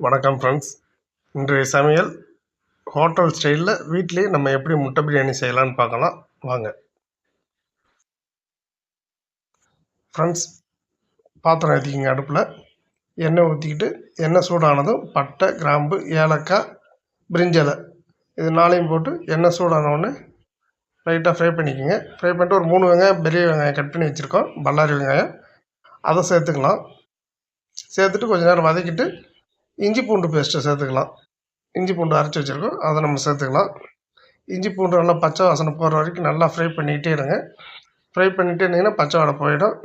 வணக்கம் ஃப்ரெண்ட்ஸ் இன்றைய சமையல் ஹோட்டல் ஸ்டைலில் வீட்டிலேயே நம்ம எப்படி முட்டை பிரியாணி செய்யலாம்னு பார்க்கலாம். வாங்க. ஃப்ரெண்ட்ஸ் பாத்திரம் ஏற்றிக்கிங்க அடுப்பில்? எண்ணெய் ஊற்றிக்கிட்டு எண்ணெய் சூடானதும் பட்டை கிராம்பு ஏலக்காய் பிரிஞ்சலை. இது நாளையும் போட்டு எண்ணெய் சூடானவொன்னே லைட்டாக ஃப்ரை பண்ணிக்கோங்க. ஃப்ரை பண்ணிட்டு ஒரு மூணு வெங்காயம் பெரிய வெங்காயம் கட் பண்ணி வச்சுருக்கோம். பல்லாரி வெங்காயம். அதை சேர்த்துக்கலாம். சேர்த்துட்டு கொஞ்சம் நேரம் வதக்கிட்டு இஞ்சி பூண்டு பேஸ்ட்டை சேர்த்துக்கலாம். இஞ்சி பூண்டு அரைச்சி வச்சுருக்கோம். அதை நம்ம சேர்த்துக்கலாம். இஞ்சி பூண்டு நல்லா பச்சை வாசனை போகிற வரைக்கும் நல்லா ஃப்ரை பண்ணிக்கிட்டே இருங்க. ஃப்ரை பண்ணிகிட்டே இருந்தீங்கன்னா பச்சை வாடை போயிடும்.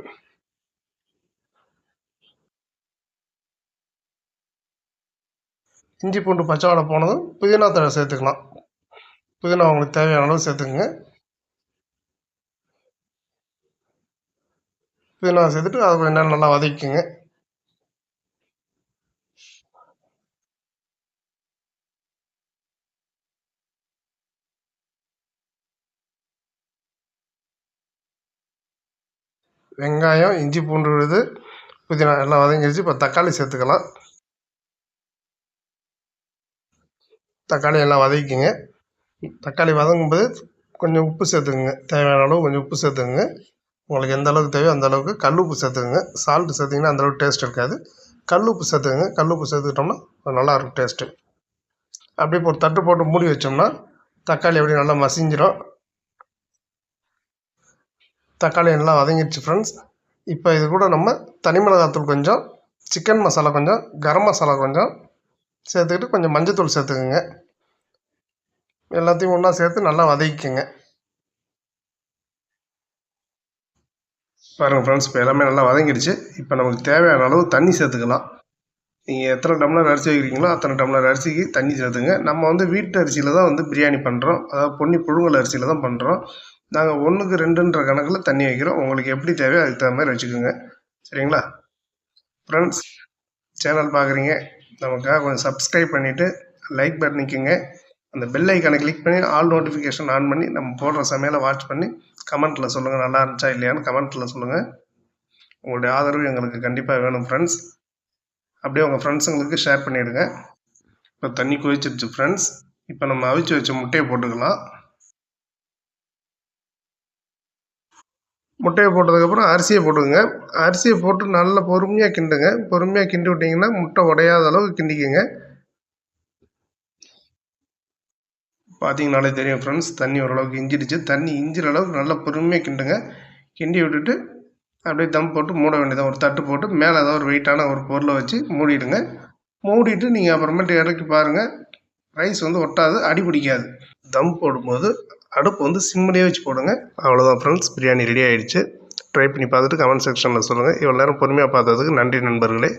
இஞ்சி பூண்டு பச்சை வாடை போனதும் புதினா தழை சேர்த்துக்கலாம். புதினா உங்களுக்கு தேவையான அளவு சேர்த்துக்குங்க. புதினா சேர்த்துட்டு அதை கொஞ்சம் நேரம் நல்லா வதக்கிங்க வெங்காயம் இஞ்சி பூண்டு விழுது புதினா எல்லாம் வதங்கிடுச்சு இப்போ தக்காளி சேர்த்துக்கலாம். தக்காளி எல்லாம் வதக்கிங்க தக்காளி வதங்கும்போது கொஞ்சம் உப்பு சேர்த்துக்குங்க. தேவையான அளவு கொஞ்சம் உப்பு சேர்த்துக்குங்க. உங்களுக்கு எந்த அளவுக்கு தேவையோ அந்த அளவுக்கு கல் உப்பு சேர்த்துக்குங்க. சால்ட்டு சேர்த்திங்கன்னா அந்தளவுக்கு டேஸ்ட் இருக்காது. கல் உப்பு சேர்த்துக்குங்க. கல் உப்பு சேர்த்துக்கிட்டோம்னா நல்லாயிருக்கும் டேஸ்ட்டு அப்படியே ஒரு தட்டு போட்டு மூடி வச்சோம்னா தக்காளி அப்படியே நல்லா மசிஞ்சிடும் தக்காளி எல்லாம் வதங்கிடுச்சு ஃப்ரெண்ட்ஸ் இப்போ இது கூட நம்ம தனி மிளகாத்தூள் கொஞ்சம் சிக்கன் மசாலா கொஞ்சம் கரம் மசாலா கொஞ்சம் சேர்த்துக்கிட்டு கொஞ்சம் மஞ்சத்தூள் சேர்த்துக்குங்க. எல்லாத்தையும் ஒன்றா சேர்த்து நல்லா வதக்கிக்கோங்க. பாருங்கள் ஃப்ரெண்ட்ஸ் இப்போ எல்லாமே நல்லா வதங்கிடுச்சு. இப்போ நமக்கு தேவையான அளவு தண்ணி சேர்த்துக்கலாம். நீங்கள் எத்தனை டம்ளர் அரிசி வைக்கிறீங்களோ அத்தனை டம்ளர் அரிசிக்கு தண்ணி சேர்த்துங்க. நம்ம வந்து வீட்டு அரிசியில் தான் வந்து பிரியாணி பண்ணுறோம் அதாவது பொன்னி புழுங்கல் அரிசியில் தான் பண்ணுறோம் நாங்கள் ஒன்றுக்கு ரெண்டுன்ற கணக்கில் தண்ணி வைக்கிறோம். உங்களுக்கு எப்படி தேவையோ அதுக்கு தகுந்த மாதிரி வச்சுக்கோங்க. சரிங்களா? ஃப்ரெண்ட்ஸ் சேனல் பார்க்குறீங்க நமக்காக கொஞ்சம் சப்ஸ்கிரைப் பண்ணிவிட்டு லைக் பண்ணிக்கோங்க அந்த பெல் ஐக்கானை கிளிக் பண்ணி ஆல் நோட்டிஃபிகேஷன் ஆன் பண்ணி நம்ம போடுற சமையலை வாட்ச் பண்ணி கமெண்ட்டில் சொல்லுங்கள் நல்லா இருந்துச்சா இல்லையான்னு கமெண்ட்டில் சொல்லுங்கள் உங்களுடைய ஆதரவு எங்களுக்கு கண்டிப்பாக வேணும் ஃப்ரெண்ட்ஸ் அப்படியே உங்கள் ஃப்ரெண்ட்ஸுங்களுக்கு ஷேர் பண்ணிவிடுங்க இப்போ தண்ணி கொதிச்சிருச்சு ஃப்ரெண்ட்ஸ் இப்போ நம்ம அவிச்சு வச்ச முட்டையை போட்டுக்கலாம். முட்டையை போட்டதுக்கப்புறம் அரிசியை போட்டுக்கோங்க. அரிசியை போட்டு நல்லா பொறுமையாக கிண்டுங்க. பொறுமையாக கிண்டி விட்டிங்கன்னா முட்டை உடையாத அளவுக்கு கிண்டிக்கோங்க. பார்த்தீங்கனாலே தெரியும் ஃப்ரெண்ட்ஸ் தண்ணி ஓரளவுக்கு இஞ்சிடுச்சு. தண்ணி இஞ்சிற அளவுக்கு நல்லா பொறுமையாக கிண்டுங்க. கிண்டி விட்டுட்டு அப்படியே தம் போட்டு மூட வேண்டியதான் ஒரு தட்டு போட்டு மேலே ஏதாவது ஒரு வெயிட்டான ஒரு பொருளை வச்சு மூடிடுங்க. மூடிட்டு நீங்கள் அப்புறமேட்டு இறக்கி பாருங்கள் ரைஸ் வந்து ஒட்டாது அடி பிடிக்காது. தம் போடும்போது அடுப்பு வந்து சிம்மிலே வச்சு போடுங்க. அவ்வளோதான் ஃப்ரெண்ட்ஸ் பிரியாணி ரெடி ஆகிடுச்சு ட்ரை பண்ணி பார்த்துட்டு கமெண்ட் செக்ஷனில் சொல்லுங்கள் இவ்வளோ நேரம் பொறுமையாக பார்த்ததுக்கு நன்றி நண்பர்களே.